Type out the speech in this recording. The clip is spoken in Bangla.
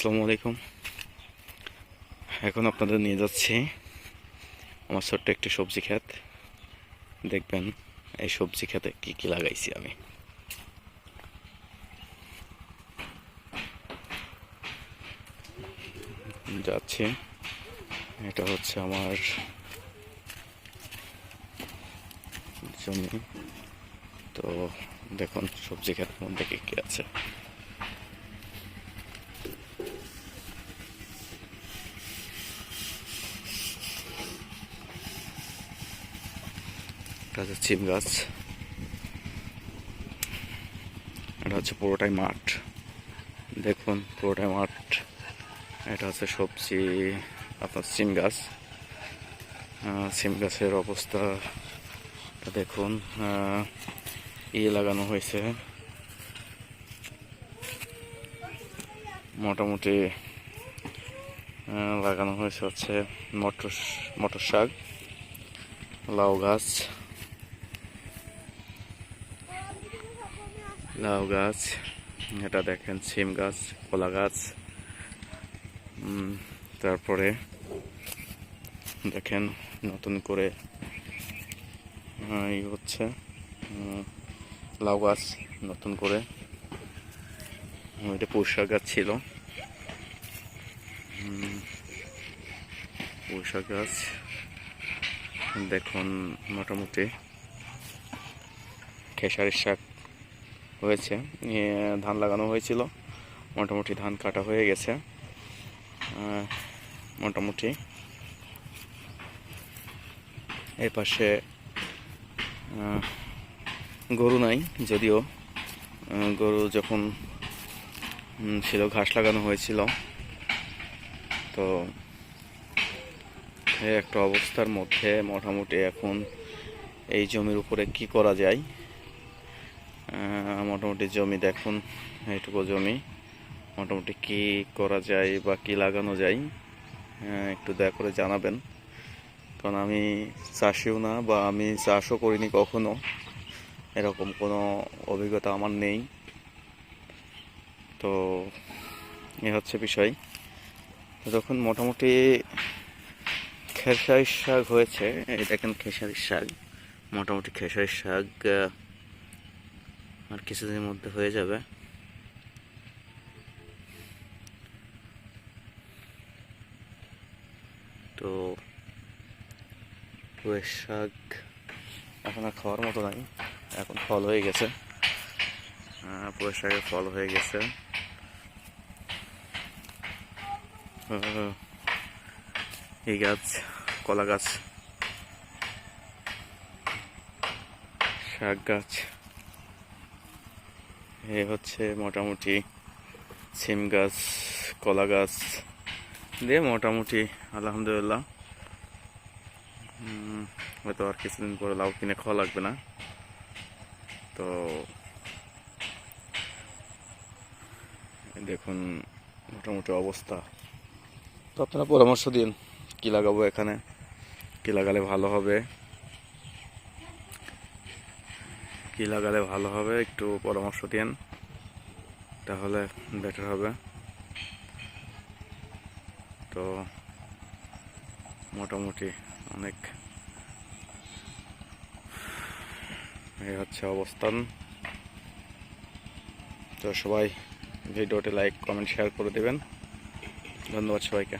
আসসালামু আলাইকুম। এখন আপনাদের নিয়ে যাচ্ছি আমার ছোট্ট একটি সবজি ক্ষেত। দেখবেন এই সবজি ক্ষেতে কি কি লাগাইছি আমি। যাচ্ছি। এটা হচ্ছে আমার জমি। তো দেখুন সবজি ক্ষেতের মধ্যে কি কি আছে। এটা হচ্ছে সিম গাছ। এটা হচ্ছে পুরোটাই মাঠ। দেখুন পুরোটাই মাঠ। এটা হচ্ছে সবজি আপনার সিম গাছ। সিম গাছের অবস্থা দেখুন। আহ, ইয়ে লাগানো হয়েছে। মোটামুটি লাগানো হয়েছে হচ্ছে মটর মটর শাক লাউ গাছ। লাউ গাছ এটা দেখেন সিম গাছ কলা গাছ। তারপরে দেখেন নতুন করে এই হচ্ছে লাউ গাছ নতুন করে। ওইটা পুঁইশাক গাছ ছিল। উম, গাছ দেখুন মোটামুটি। খেসারির শাক হয়েছে। ধান লাগানো হয়েছিল। মোটামুটি ধান কাটা হয়ে গেছে। মোটামুটি। এই পাশে গরু নাই যদিও। গরু যখন ছিল, ঘাস লাগানো হয়েছিল। তো একটা অবস্থার মধ্যে মোটামুটি এখন এই জমির উপরে কি করা যায়? মোটামুটি জমি দেখুন, এইটুকু জমি। মোটামুটি কি করা যায় বা কি লাগানো যায় একটু দয়া করে জানাবেন। কারণ আমি চাষিও না বা আমি চাষও করিনি কখনো। এরকম কোনো অভিজ্ঞতা আমার নেই। তো, এ হচ্ছে বিষয়। যখন মোটামুটি খেসারির শাক হয়েছে। এই দেখেন খেসারির শাক। মোটামুটি খেসারির শাক আর কিছুদিনের মধ্যে হয়ে যাবে। তো পুয়ের শাক এখন আর খাওয়ার মতো নাই, এখন ফল হয়ে গেছে। শাকের ফল হয়ে গেছে। এই গাছ, কলা গাছ, শাক গাছ। এ হচ্ছে মোটামুটি সিম গাছ, কলা গাছ দিয়ে মোটামুটি, আলহামদুলিল্লাহ। হয়তো আর কিছুদিন পরে লাউ কিনে খাওয়া লাগবে না। তো দেখুন মোটামুটি অবস্থা। তো আপনারা পরামর্শ দিন, কী লাগাবো এখানে? কী লাগালে ভালো হবে? কি লাগালে ভালো হবে, একটু পরামর্শ দিন তাহলে বেটার হবে। তো মোটামুটি অনেক এই হচ্ছে অবস্থান। তো সবাই ভিডিওটি লাইক কমেন্ট শেয়ার করে দেবেন। ধন্যবাদ সবাইকে।